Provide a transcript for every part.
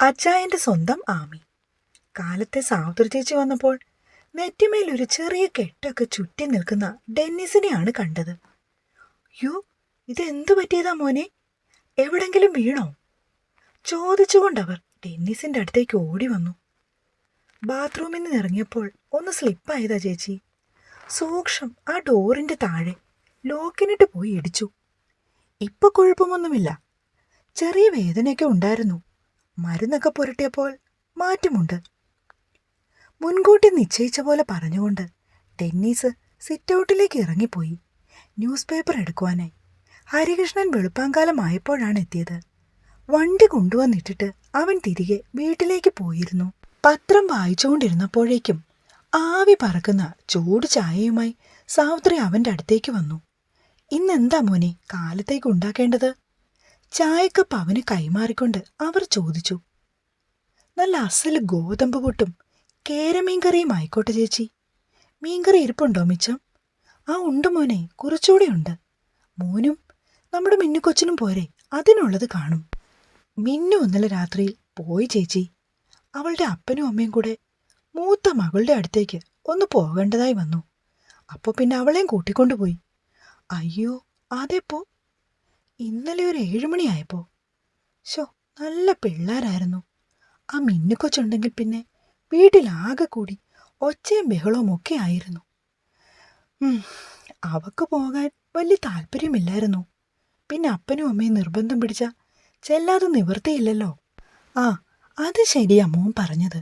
അച്ചായന്റെ സ്വന്തം ആമി. കാലത്തെ സാവുത്രി ചേച്ചി വന്നപ്പോൾ നെറ്റിമേൽ ഒരു ചെറിയ കെട്ടൊക്കെ ചുറ്റി നിൽക്കുന്ന ഡെന്നിസിനെയാണ് കണ്ടത്. യോ ഇതെന്തു പറ്റിയതാ മോനെ? എവിടെങ്കിലും വീണോ? ചോദിച്ചുകൊണ്ടവർ ഡെന്നിസിന്റെ അടുത്തേക്ക് ഓടി വന്നു. ബാത്റൂമിൽ നിന്ന് ഇറങ്ങിയപ്പോൾ ഒന്ന് സ്ലിപ്പായതാ ചേച്ചി. സൂക്ഷം ആ ഡോറിന്റെ താഴെ ലോക്കിനിട്ട് പോയി ഇടിച്ചു. ഇപ്പൊ കുഴപ്പമൊന്നുമില്ല. ചെറിയ വേദനയൊക്കെ ഉണ്ടായിരുന്നു. മരുന്നൊക്കെ പുരട്ടിയപ്പോൾ മാറ്റമുണ്ട്. മുൻകൂട്ടി നിശ്ചയിച്ച പോലെ പറഞ്ഞുകൊണ്ട് ടെന്നീസ് സിറ്റൗട്ടിലേക്ക് ഇറങ്ങിപ്പോയി. ന്യൂസ് പേപ്പർ എടുക്കുവാനായി. ഹരികൃഷ്ണൻ വെളുപ്പാങ്കാലം ആയപ്പോഴാണ് എത്തിയത്. വണ്ടി കൊണ്ടുവന്നിട്ടിട്ട് അവൻ തിരികെ വീട്ടിലേക്ക് പോയിരുന്നു. പത്രം വായിച്ചുകൊണ്ടിരുന്നപ്പോഴേക്കും ആവി പറക്കുന്ന ചൂട് ചായയുമായി സാവിത്രി അവന്റെ അടുത്തേക്ക് വന്നു. ഇന്നെന്താ മോനെ കാലത്തേക്ക് ഉണ്ടാക്കേണ്ടത്? ചായക്കപ്പ് അവന് കൈമാറിക്കൊണ്ട് അവർ ചോദിച്ചു. നല്ല അസൽ ഗോതമ്പ് പൊട്ടും കേരമീൻ കറിയും ആയിക്കോട്ടെ ചേച്ചി. മീൻകറി ഇരിപ്പുണ്ടോ മിച്ചം? ആ ഉണ്ട് മോനെ കുറച്ചുകൂടെ ഉണ്ട്. മോനും നമ്മുടെ മിന്നുകൊച്ചിനും പോരെ അതിനുള്ളത് കാണും. മിന്നു ഇന്നലെ രാത്രിയിൽ പോയി ചേച്ചി. അവളുടെ അപ്പനും അമ്മയും കൂടെ മൂത്ത മകളുടെ അടുത്തേക്ക് ഒന്ന് പോകേണ്ടതായി വന്നു. അപ്പോൾ പിന്നെ അവളെയും കൂട്ടിക്കൊണ്ടുപോയി. അയ്യോ അതെപ്പോ? ഇന്നലെ ഒരു ഏഴുമണിയായപ്പോ. ഷോ നല്ല പിള്ളേരായിരുന്നു. ആ മിന്നുക്കൊച്ചുണ്ടെങ്കിൽ പിന്നെ വീട്ടിലാകെ കൂടി ഒച്ചയും ബഹളവും ഒക്കെ ആയിരുന്നു. അവക്ക് പോകാൻ വലിയ താല്പര്യമില്ലായിരുന്നു. പിന്നെ അപ്പനും അമ്മയും നിർബന്ധം പിടിച്ച ചെല്ലാതെ നിവൃത്തിയില്ലല്ലോ ആ അത് ശരിയാ മോൻ പറഞ്ഞത്.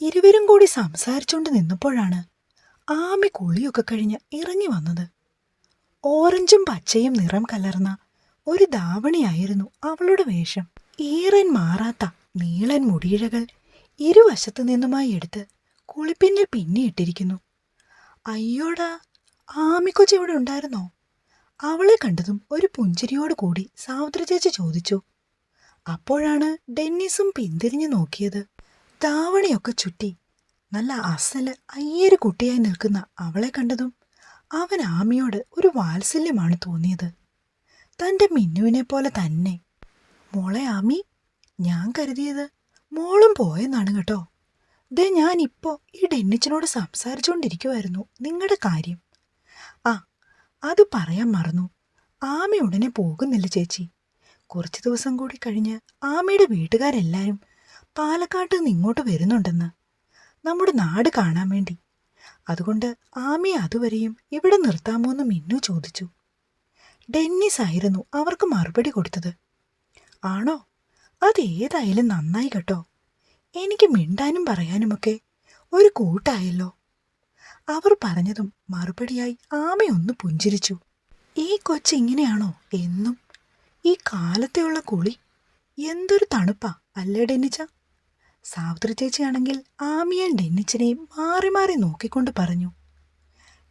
ഇരുവരും കൂടി സംസാരിച്ചുകൊണ്ട് നിന്നപ്പോഴാണ് ആമി കുളിയൊക്കെ കഴിഞ്ഞ് ഇറങ്ങി വന്നത്. ഓറഞ്ചും പച്ചയും നിറം കലർന്ന ഒരു ദാവണിയായിരുന്നു അവളുടെ വേഷം. ഈറൻ മാറാത്ത നീളൻ മുടിയിഴകൾ ഇരുവശത്തു നിന്നുമായി എടുത്ത് കുളിപ്പിന്നിൽ പിന്നിയിട്ടിരിക്കുന്നു അയ്യോടാ ആമിക്കൊച്ചി ഇവിടെ ഉണ്ടായിരുന്നോ? അവളെ കണ്ടതും ഒരു പുഞ്ചിരിയോട് കൂടി സാവിത്രി ചേച്ചി ചോദിച്ചു. അപ്പോഴാണ് ഡെന്നിസും പിന്തിരിഞ്ഞു നോക്കിയത്. ധാവണിയൊക്കെ ചുറ്റി നല്ല അസൽ അയ്യര് കുട്ടിയായി നിൽക്കുന്ന അവളെ കണ്ടതും അവൻ ആമിയോട് ഒരു വാത്സല്യമാണ് തോന്നിയത്. തന്റെ മിന്നുവിനെ പോലെ തന്നെ. മോളെ ആമി ഞാൻ കരുതിയത് മോളും പോയെന്നാണ് കേട്ടോ. ദേ ഞാൻ ഇപ്പോ ഈ ഡെന്നിച്ചനോട് സംസാരിച്ചുകൊണ്ടിരിക്കുമായിരുന്നു നിങ്ങളുടെ കാര്യം. ആ അത് പറയാൻ മറന്നു. ആമി ഉടനെ പോകുന്നില്ല ചേച്ചി. കുറച്ച് ദിവസം കൂടി കഴിഞ്ഞ് ആമയുടെ വീട്ടുകാരെല്ലാരും പാലക്കാട്ട് നിന്ന് ഇങ്ങോട്ട് വരുന്നുണ്ടെന്ന്. നമ്മുടെ നാട് കാണാൻ വേണ്ടി. അതുകൊണ്ട് ആമി അതുവരെയും ഇവിടെ നിർത്താമോ എന്ന് മിന്നു ചോദിച്ചു. ഡെന്നിസ് ആയിരുന്നു അവർക്ക് മറുപടി കൊടുത്തത്. ആണോ? അതേതായാലും നന്നായി കേട്ടോ. എനിക്ക് മിണ്ടാനും പറയാനുമൊക്കെ ഒരു കൂട്ടായല്ലോ. അവർ പറഞ്ഞതും മറുപടിയായി ആമയൊന്ന് പുഞ്ചിരിച്ചു. ഈ കൊച്ചിങ്ങനെയാണോ എന്നും? ഈ കാലത്തെയുള്ള കുളി എന്തൊരു തണുപ്പാ അല്ലേ ഡെന്നിച്ച? സാവിത്രി ചേച്ചിയാണെങ്കിൽ ആമിയൻ ഡെന്നിച്ചനെയും മാറി മാറി നോക്കിക്കൊണ്ട് പറഞ്ഞു.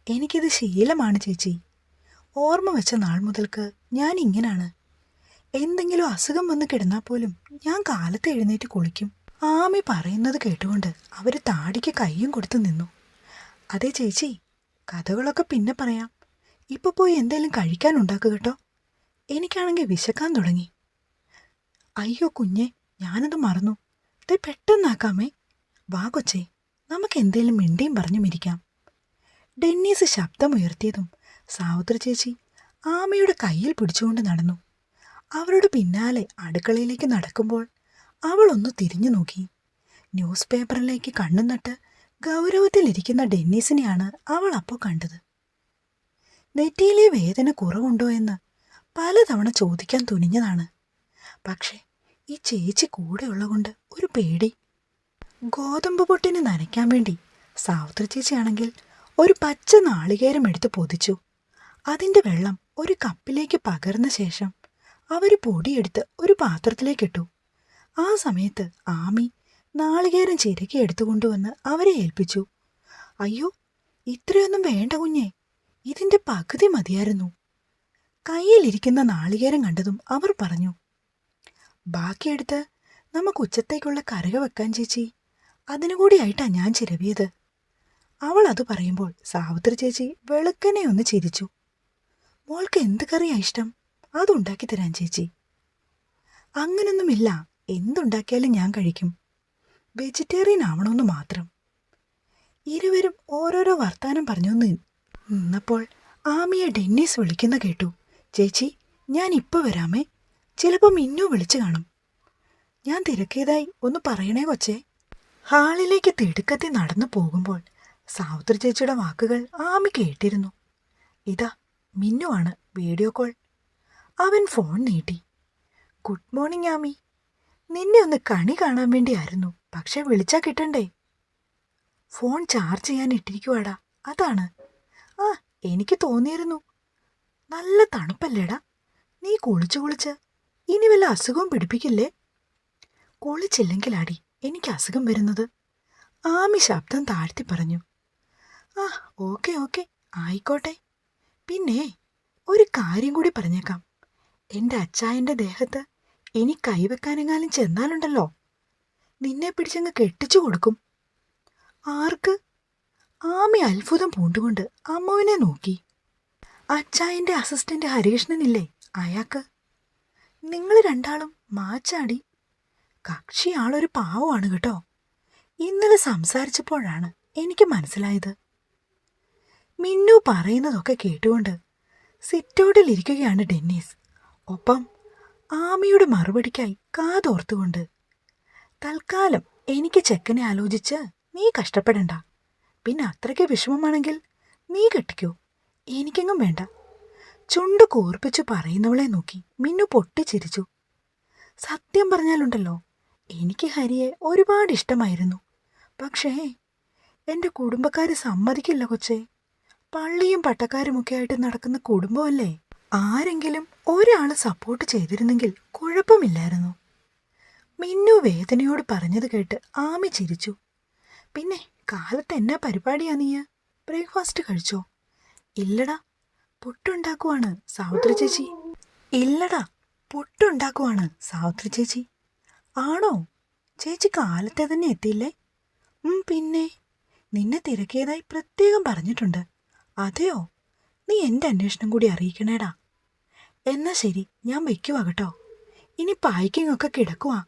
എനിക്കിത് ശീലമാണ് ചേച്ചി. ഓർമ്മ വെച്ച നാൾ മുതൽക്ക് ഞാൻ ഇങ്ങനാണ്. എന്തെങ്കിലും അസുഖം വന്ന് കിടന്നാൽ പോലും ഞാൻ കാലത്ത് എഴുന്നേറ്റ് കുളിക്കും. ആമി പറയുന്നത് കേട്ടുകൊണ്ട് അവർ താടിക്ക് കയ്യും കൊടുത്തു നിന്നു. അതെ ചേച്ചി കഥകളൊക്കെ പിന്നെ പറയാം. ഇപ്പൊ പോയി എന്തെങ്കിലും കഴിക്കാൻ ഉണ്ടാക്കുക കേട്ടോ. എനിക്കാണെങ്കിൽ വിശക്കാൻ തുടങ്ങി. അയ്യോ കുഞ്ഞെ ഞാനത് മറന്നു. ഇത് പെട്ടെന്നാക്കാമേ വാ കൊച്ചേ നമുക്ക് എന്തെങ്കിലും മിണ്ടിയും പറഞ്ഞുമിരിക്കാം ഡെന്നീസ് ശബ്ദമുയർത്തിയതും സാവുത്ര ചേച്ചി ആമയുടെ കയ്യിൽ പിടിച്ചുകൊണ്ട് നടന്നു. അവരുടെ പിന്നാലെ അടുക്കളയിലേക്ക് നടക്കുമ്പോൾ അവൾ ഒന്ന് തിരിഞ്ഞു നോക്കി. ന്യൂസ് പേപ്പറിലേക്ക് കണ്ണു നട്ട് ഗൗരവത്തിലിരിക്കുന്ന ഡെന്നീസിനെയാണ് അവൾ അപ്പോൾ കണ്ടത്. നെറ്റിയിലെ വേദന കുറവുണ്ടോ എന്ന് പലതവണ ചോദിക്കാൻ തുനിഞ്ഞതാണ്. പക്ഷേ ഈ ചേച്ചി കൂടെയുള്ളതുകൊണ്ട് ഒരു പേടി. ഗോതമ്പ് പൊട്ടിന് നനയ്ക്കാൻ വേണ്ടി സാവിത്രി ചേച്ചിയാണെങ്കിൽ ഒരു പച്ച നാളികേരം എടുത്ത് പൊതിച്ചു. അതിന്റെ വെള്ളം ഒരു കപ്പിലേക്ക് പകർന്ന ശേഷം അവർ പൊടിയെടുത്ത് ഒരു പാത്രത്തിലേക്കിട്ടു ആ സമയത്ത് ആമി നാളികേരം ചിരക്കി എടുത്തുകൊണ്ടുവന്ന് അവരെ ഏൽപ്പിച്ചു. അയ്യോ ഇത്രയൊന്നും വേണ്ട കുഞ്ഞേ ഇതിന്റെ പകുതി മതിയായിരുന്നു. കയ്യിലിരിക്കുന്ന നാളികേരം കണ്ടതും അവർ പറഞ്ഞു ബാക്കിയെടുത്ത് നമുക്ക് ഉച്ചത്തേക്കുള്ള കരക വെക്കാൻ ചേച്ചി അതിനുകൂടിയായിട്ടാ ഞാൻ ചിരവിയത് അവൾ അത് പറയുമ്പോൾ സാവിത്രി ചേച്ചി വെളുക്കനെ ഒന്ന് ചിരിച്ചു. മോൾക്ക് എന്ത് കറിയാ ഇഷ്ടം? അതുണ്ടാക്കി തരാൻ ചേച്ചി. അങ്ങനൊന്നുമില്ല. എന്തുണ്ടാക്കിയാലും ഞാൻ കഴിക്കും. വെജിറ്റേറിയൻ ആവണമെന്ന് മാത്രം. ഇരുവരും ഓരോരോ വർത്താനം പറഞ്ഞു നിന്നപ്പോൾ ആമിയെ ഡെന്നീസ് വിളിക്കുന്ന കേട്ടു. ചേച്ചി ഞാൻ ഇപ്പോൾ വരാമേ. ചിലപ്പോൾ മിന്നു വിളിച്ചു കാണും. ഞാൻ തിരക്കിയതായി ഒന്ന് പറയണേ കൊച്ചേ. ഹാളിലേക്ക് തിടുക്കത്തി നടന്നു പോകുമ്പോൾ സാവിത്രി ചേച്ചിയുടെ വാക്കുകൾ ആമി കേട്ടിരുന്നു. ഇതാ മിന്നുവാണ് വീഡിയോ കോൾ. അവൻ ഫോൺ നീട്ടി. Good morning Aami. നിന്നെ ഒന്ന് കണി കാണാൻ വേണ്ടിയായിരുന്നു പക്ഷെ വിളിച്ചാൽ കിട്ടണ്ടേ? ഫോൺ ചാർജ് ചെയ്യാൻ ഇട്ടിരിക്കുവാടാ അതാണ്. ആ എനിക്ക് തോന്നിയിരുന്നു. നല്ല തണുപ്പല്ലേടാ നീ കുളിച്ചു കുളിച്ച് ഇനി വല്ല അസുഖവും പിടിപ്പിക്കില്ലേ? കുളിച്ചില്ലെങ്കിലാടി എനിക്ക് അസുഖം വരുന്നത് ആമി ശബ്ദം താഴ്ത്തി പറഞ്ഞു. ആ ഓക്കെ ഓക്കെ ആയിക്കോട്ടെ. പിന്നെ ഒരു കാര്യം കൂടി പറഞ്ഞേക്കാം. എന്റെ അച്ചായന്റെ ദേഹത്ത് ഇനി കൈവെക്കാനെങ്ങാനും ചെന്നാലുണ്ടല്ലോ. നിന്നെ പിടിച്ചങ്ങ് കെട്ടിച്ചു കൊടുക്കും. ആർക്ക്? ആമി അത്ഭുതം പൂണ്ടുകൊണ്ട് അമ്മുവിനെ നോക്കി. അച്ചായന്റെ അസിസ്റ്റന്റ് ഹരികൃഷ്ണനില്ലേ അയാൾക്ക് നിങ്ങൾ രണ്ടാളും മാച്ചാടി. കക്ഷി ആളൊരു പാവമാണ് കേട്ടോ. ഇന്നലെ സംസാരിച്ചപ്പോഴാണ് എനിക്ക് മനസ്സിലായത്. മിന്നു പറയുന്നതൊക്കെ കേട്ടുകൊണ്ട് സിറ്റൗട്ടിലിരിക്കുകയാണ് ഡെന്നീസ്. ഒപ്പം ആമിയുടെ മറുപടിക്കായി കാതോർത്തുകൊണ്ട് തൽക്കാലം എനിക്ക് ചെക്കനെ ആലോചിച്ച് നീ കഷ്ടപ്പെടണ്ട. പിന്നെ അത്രയ്ക്ക് വിഷമമാണെങ്കിൽ നീ കെട്ടിക്കോ. എനിക്കെങ്ങും വേണ്ട. ചുണ്ട് കൂർപ്പിച്ചു പറയുന്നവളെ നോക്കി മിന്നു പൊട്ടിച്ചിരിച്ചു. സത്യം പറഞ്ഞാലുണ്ടല്ലോ എനിക്ക് ഹരിയെ ഒരുപാട് ഇഷ്ടമായിരുന്നു. പക്ഷേ എന്റെ കുടുംബക്കാര് സമ്മതിക്കില്ല കൊച്ചേ. പള്ളിയും പട്ടക്കാരുമൊക്കെ ആയിട്ട് നടക്കുന്ന കുടുംബമല്ലേ? ആരെങ്കിലും ഒരാൾ സപ്പോർട്ട് ചെയ്തിരുന്നെങ്കിൽ കുഴപ്പമില്ലായിരുന്നു. മിന്നു വേദനയോട് പറഞ്ഞത് കേട്ട് ആമി ചിരിച്ചു. പിന്നെ കാലത്ത് എന്നാ പരിപാടിയാ നീ? ബ്രേക്ക്ഫാസ്റ്റ് കഴിച്ചോ? ഇല്ലടാ പുട്ടുണ്ടാക്കുവാണ് സാവിത്രി ചേച്ചി. ഇല്ലടാ പുട്ടുണ്ടാക്കുവാണ് സാവിത്രി ചേച്ചി. ആണോ? ചേച്ചി കാലത്തെ തന്നെ എത്തിയില്ലേ? പിന്നെ. നിന്നെ തിരക്കിയതായി പ്രത്യേകം പറഞ്ഞിട്ടുണ്ട്. അതെയോ? നീ എന്റെ അന്വേഷണം കൂടി അറിയിക്കണേടാ. എന്നാ ശരി ഞാൻ വെക്കുവാ കേട്ടോ. ഇനി പായ്ക്കിംഗ് ഒക്കെ കിടക്കുവാ.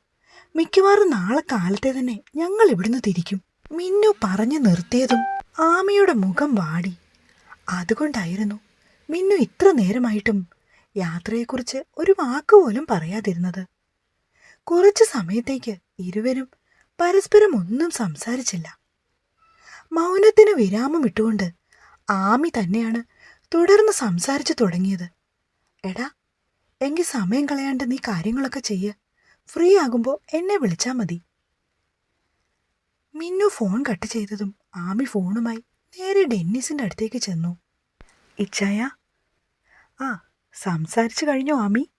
മിക്കവാറും നാളെ കാലത്തെ തന്നെ ഞങ്ങൾ ഇവിടുന്ന് തിരിക്കും. മിന്നു പറഞ്ഞു നിർത്തിയതും ആമയുടെ മുഖം വാടി. അതുകൊണ്ടായിരുന്നു മിന്നു ഇത്ര നേരമായിട്ടും യാത്രയെക്കുറിച്ച് ഒരു വാക്കുപോലും പറയാതിരുന്നത്. കുറച്ച് സമയത്തേക്ക് ഇരുവരും പരസ്പരം ഒന്നും സംസാരിച്ചില്ല. മൗനത്തിന് വിരാമം ഇട്ടുകൊണ്ട് ആമി തന്നെയാണ് തുടർന്ന് സംസാരിച്ചു തുടങ്ങിയത്. എടാ എങ്കിൽ സമയം കളയാണ്ട് നീ കാര്യങ്ങളൊക്കെ ചെയ്യ്. ഫ്രീ ആകുമ്പോൾ എന്നെ വിളിച്ചാൽ മതി. മിന്നു ഫോൺ കട്ട് ചെയ്തതും ആമി ഫോണുമായി നേരെ ഡെന്നിസിന്റെ അടുത്തേക്ക് ചെന്നു. ഇച്ചായ? ആ സംസാരിച്ചു കഴിഞ്ഞോ ആമി.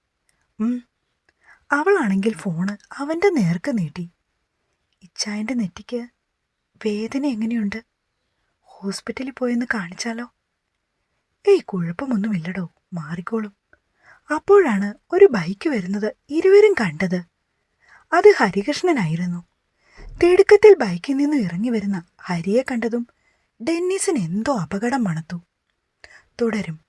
അവളാണെങ്കിൽ ഫോണ് അവന്റെ നേർക്ക് നീട്ടി. ഇച്ചായന്റെ നെറ്റിക്ക് വേദന എങ്ങനെയുണ്ട്? ഹോസ്പിറ്റലിൽ പോയെന്ന് കാണിച്ചാലോ? ഏയ് കുഴപ്പമൊന്നുമില്ലടോ. മാറിക്കോളും. അപ്പോഴാണ് ഒരു ബൈക്ക് വരുന്നത് ഇരുവരും കണ്ടത്. അത് ഹരികൃഷ്ണനായിരുന്നു. തിടുക്കത്തിൽ ബൈക്കിൽ നിന്നും ഇറങ്ങി വരുന്ന ഹരിയെ കണ്ടതും ഡെന്നിസിന് എന്തോ അപകടം മണത്തു. തുടരും.